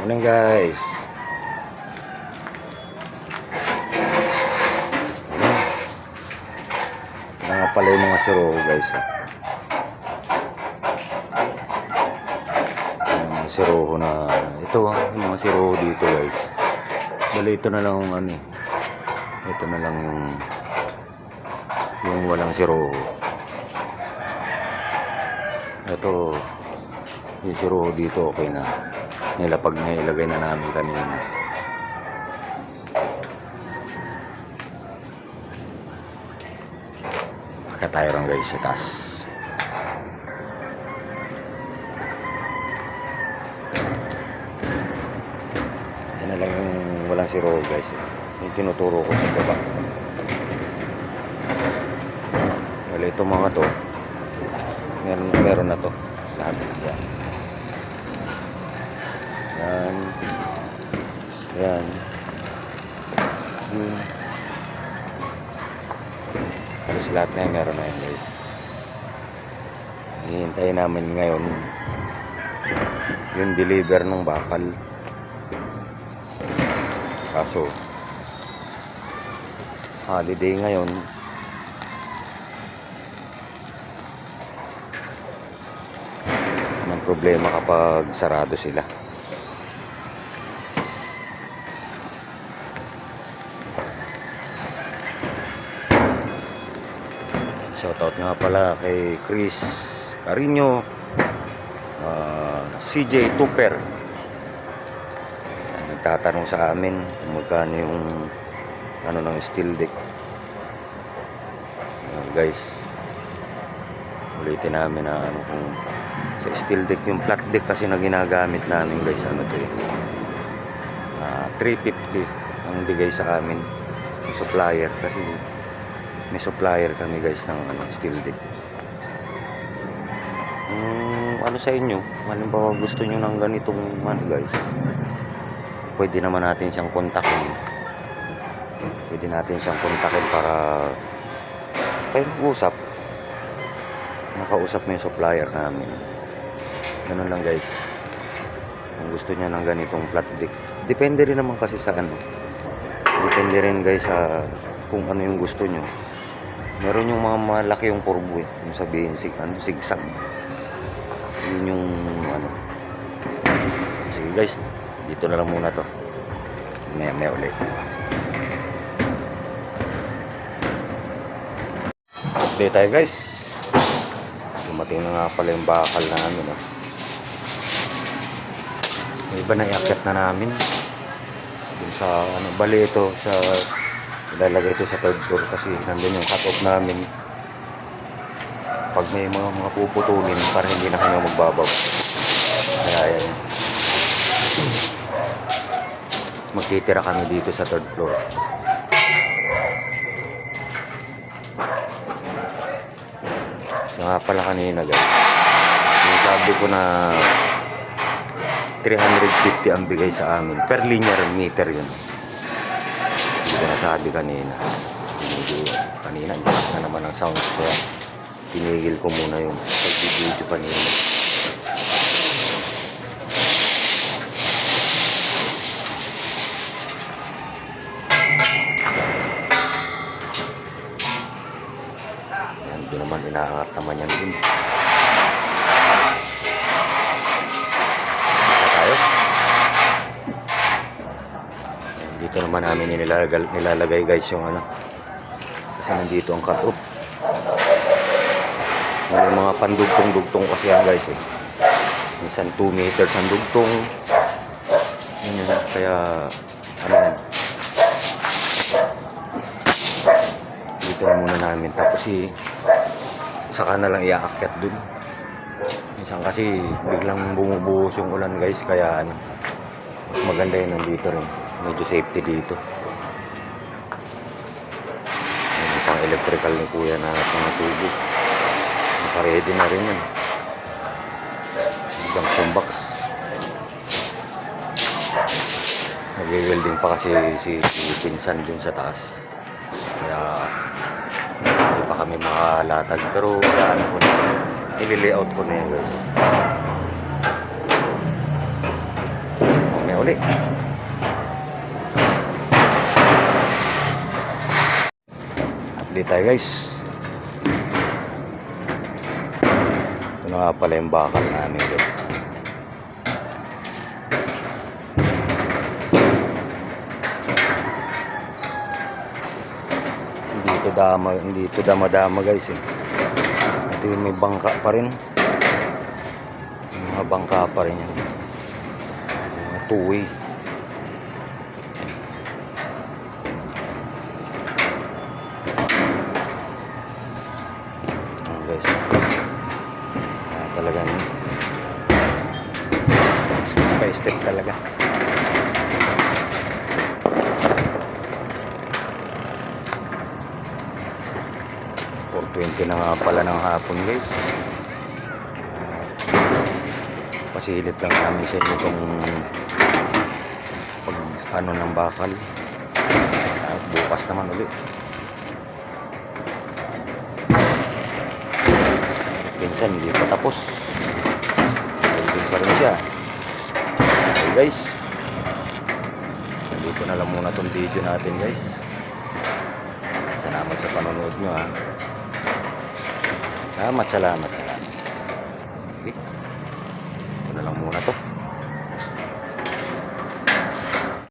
Morning guys. Ayan. Yan nga pala yung mga siro guys. mga siroho na ito yung mga siroho dito guys. Bali ito na lang ano eh. Ito na lang yung yung walang siroho. Ito yung siroho dito okay na nilapag na ilagay na namin kanina. Baka tayo rin guys sa taas. Yan na lang yung walang siroho guys. Yung tinuturo ko sa baba. Wala ito mga to. Meron, meron na to. Lahat. Yan. Yan. Yan. Hmm. Halos lahat na yan meron na yan guys. Hihintayin namin ngayon yung deliver ng bakal. Kaso holiday ngayon ng problema kapag sarado sila. Shoutout nga pala kay Chris Carino, ah, CJ Tupper. Yan, Nagtatanong sa amin kung magkano yung ano ng steel deck. Yan, guys, ulitin namin na ano kung sa steel deck yung flat deck kasi na ginagamit namin guys ano to eh Ah, 350 ang bigay sa amin yung supplier kasi may supplier kami guys ng ano, steel deck mm, ano sa inyo? Halimbawa gusto nyo ng ganitong ano guys? Pwede naman natin siyang kontakin. Pwede natin siyang kontakin para kayo usap. Nakausap mo yung supplier namin. Ganun lang guys. Kung gusto niya ng ganitong flat deck depende rin naman kasi sa ano. Depende rin guys sa kung ano yung gusto nyo meron yung mga malaki yung kurbo eh. Yung sabihin sig ano sigsag. Yun yung ano. Sige guys dito na lang muna to. Maya maya ulit. Update tayo guys. Dumating na nga pala yung bakal na ano no may iba na iakyat na namin. Dun sa ano bali ito sa ilalagay ito sa third floor kasi nandun yung cut off namin. Pag may mga mga puputulin para hindi na kami magbabaw. Kaya yan. Magtitira kami dito sa third floor. Nga pala kanina guys. Yung sabi ko na 350 ang bigay sa amin. Per linear meter yun hindi ko nasabi kanina. Medyo kanina ang na naman ang sounds ko tinigil ko muna yung pag-video kanina. Yan doon naman inaangat naman yan. din Dito naman namin nilalagay, nilalagay guys yung ano. Kasi nandito ang cut-off. May mga pandugtong-dugtong kasi yan guys eh. Minsan 2 meters ang dugtong. Yun. Kaya ano yan. Dito na muna namin. Tapos si saka na lang iaakyat dun. Minsan kasi biglang bumubuhos yung ulan guys kaya ano maganda yun nandito rin. Medyo safety dito. Yung pang electrical ni kuya na mga tubo. Naka-ready na rin yan. Junction box. Nag-welding pa kasi si, si Pinsan dun sa taas. Kaya hindi pa kami makalatag. Pero wala ano ko na. Nililayout ko na yan guys. Mamaya uli. Update tayo guys. Ito na nga pala yung bakal namin guys. Hindi ito dama, hindi ito dama-dama guys eh. Ito yung may bangka pa rin. Mga bangka pa rin yan. Mga two-way. Ayan guys. Ah, talagang step by step talaga. Por 20 na nga pala ng hapon guys. Pasilip lang namin sa inyo itong pag ano ng bakal. At bukas naman ulit. Minsan hindi pa tapos. Hindi pa rin siya. Guys. Dito na lang muna tong video natin guys. Salamat sa panonood nyo ha. Salamat, salamat, salamat. Okay.